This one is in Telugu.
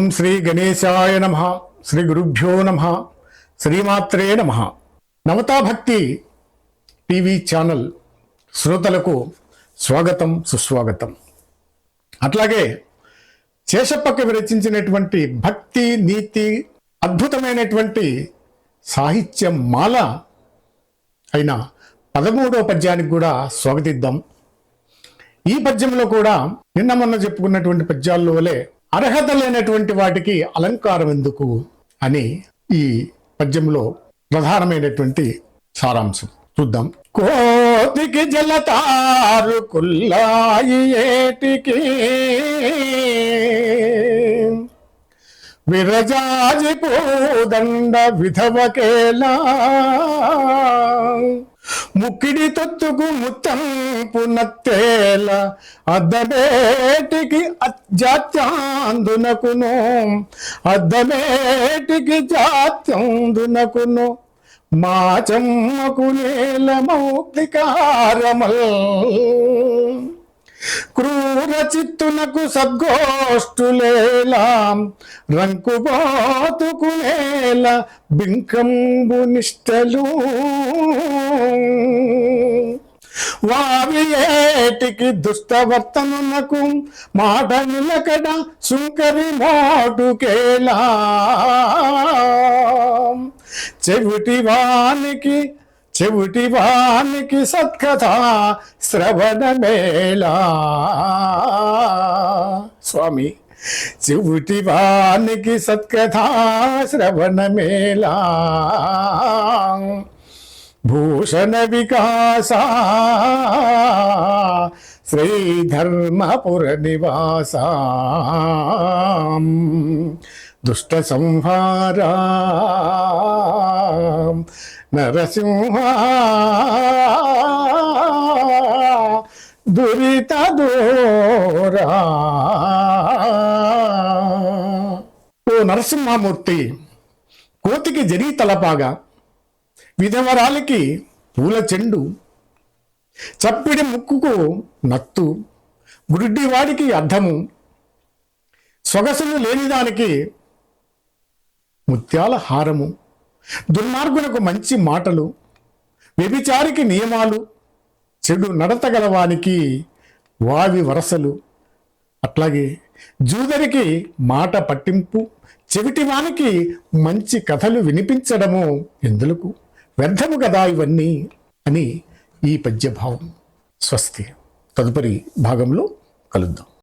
ఓం శ్రీ గణేశాయ నమ శ్రీ గురుభ్యో నమ శ్రీమాత్రే నమ. నవతా భక్తి టీవీ ఛానల్ శ్రోతలకు స్వాగతం సుస్వాగతం. అట్లాగే శేషప్పకి విరచించినటువంటి భక్తి నీతి అద్భుతమైనటువంటి సాహిత్య మాల అయిన పదమూడవ పద్యానికి కూడా స్వాగతిద్దాం. ఈ పద్యంలో కూడా నిన్న మొన్న చెప్పుకున్నటువంటి పద్యాల్లో వలె అర్హత లేనటువంటి వాటికి అలంకారం ఎందుకు అని ఈ పద్యంలో ప్రధానమైనటువంటి సారాంశం. చూద్దాం. కోతికి జలతారు కుల్లాయి ఏటికి. విరజాజి పూదండ విధవకేలా. ముక్కిడి తొత్తుకు ముత్తంపు నత్తేల అద్దమేటికి జాత్యాందునకును అద్దమేటికి జాత్యందునకును. మా చెమ్మకు నేల మౌక్తికారమల్. క్రూర చిత్తునకు సద్గోష్ఠులేలా రంకుబాతుకునేల బింకంబు నిష్టలు. వావి ఏటికి దుష్టవర్తనునకు మాట నిలకడ సుంకరి మాటుకేలా. చెవిటి వానికి చెవిటి వానికి సత్కథ శ్రవణ మేళా స్వామి చెవిటి వానికి సత్కథ శ్రవణ మేళా భూషణ వికాస శ్రీధర్మపుర నివాస దుష్ట సంహారా నరసింహ దురిత దూరా. ఓ నరసింహమూర్తి కోతికి జరిగి తలపాగా విధవరాలికి పూల చెండు చప్పిడి ముక్కుకు నత్తు గుడ్డివాడికి అర్థము సొగసులు లేనిదానికి ముత్యాల హారము. దుర్మార్గునకు మంచి మాటలు వ్యభిచారికి నియమాలు చెడు నడతగలవానికి వావి వరసలు. అట్లాగే జూదరికి మాట పట్టింపు చెవిటివానికి మంచి కథలు వినిపించడము ఎందులకు? వ్యర్థము కదా ఇవన్నీ అని ఈ పద్యభావం స్వస్తి. తదుపరి భాగంలో కలుద్దాం.